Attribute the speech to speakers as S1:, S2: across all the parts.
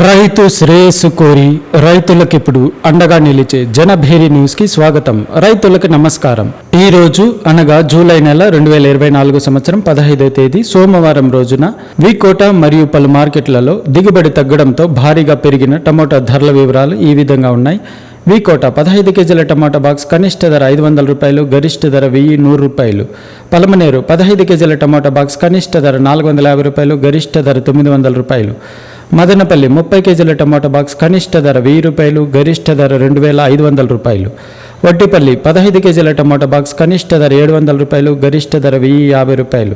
S1: రైతు శ్రేయస్సు కోరి రైతులకు ఇప్పుడు అండగా నిలిచే జనభేరి న్యూస్కి స్వాగతం. రైతులకు నమస్కారం. ఈ రోజు అనగా జూలై నెల రెండు వేల ఇరవై నాలుగు సంవత్సరం పదహైదవ తేదీ సోమవారం రోజున వికోట మరియు పలు మార్కెట్లలో దిగుబడి తగ్గడంతో భారీగా పెరిగిన టమోటా ధరల వివరాలు ఈ విధంగా ఉన్నాయి. వికోట పదహైదు కేజీల టమాటా బాక్స్ కనిష్ట ధర ఐదు వందల రూపాయలు గరిష్ట ధర వెయ్యి నూరు రూపాయలు. పలమనేరు పదహైదు కేజీల టమాటా బాక్స్ కనిష్ట ధర నాలుగు వందల యాభై రూపాయలు గరిష్ట ధర తొమ్మిది వందల రూపాయలు. మదనపల్లి ముప్పై కేజీల టమాటా బాక్స్ కనిష్ట ధర వెయ్యి రూపాయలు గరిష్ట ధర రెండు వేల ఐదు వందల రూపాయలు. వడ్డిపల్లి పదహైదు కేజీల టమాటా బాక్స్ కనిష్ట ధర ఏడు వందల రూపాయలు గరిష్ట ధర వెయ్యి యాభై రూపాయలు.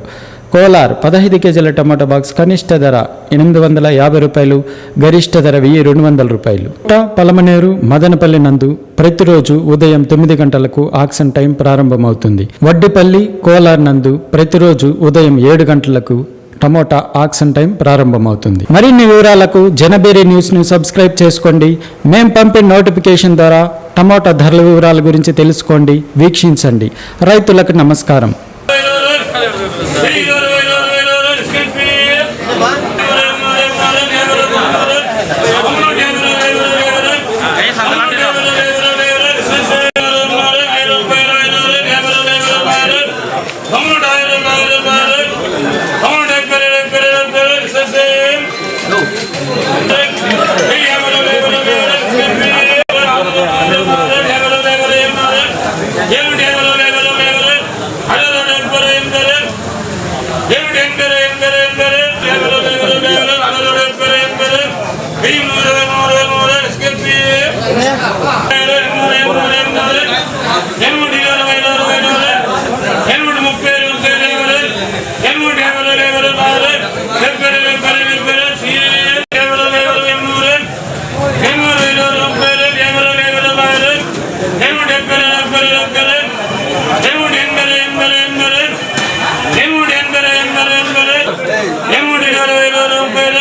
S1: కోలార్ పదహైదు కేజీల టమాటా బాక్స్ కనిష్ట ధర ఎనిమిది వందల యాభై రూపాయలు గరిష్ట ధర వెయ్యి రెండు వందల రూపాయలు. పలమనేరు మదనపల్లి నందు ప్రతిరోజు ఉదయం తొమ్మిది గంటలకు ఆక్షన్ టైం ప్రారంభమవుతుంది. వడ్డిపల్లి కోలార్ నందు ప్రతిరోజు ఉదయం ఏడు గంటలకు టమోటా ఆక్షన్ టైం ప్రారంభమవుతుంది. మరిన్ని వివరాలకు జనబేరి న్యూస్ను సబ్స్క్రైబ్ చేసుకోండి. మేము పంపిన నోటిఫికేషన్ ద్వారా టమోటా ధరల వివరాల గురించి తెలుసుకోండి వీక్షించండి. రైతులకు నమస్కారం.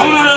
S2: আমরা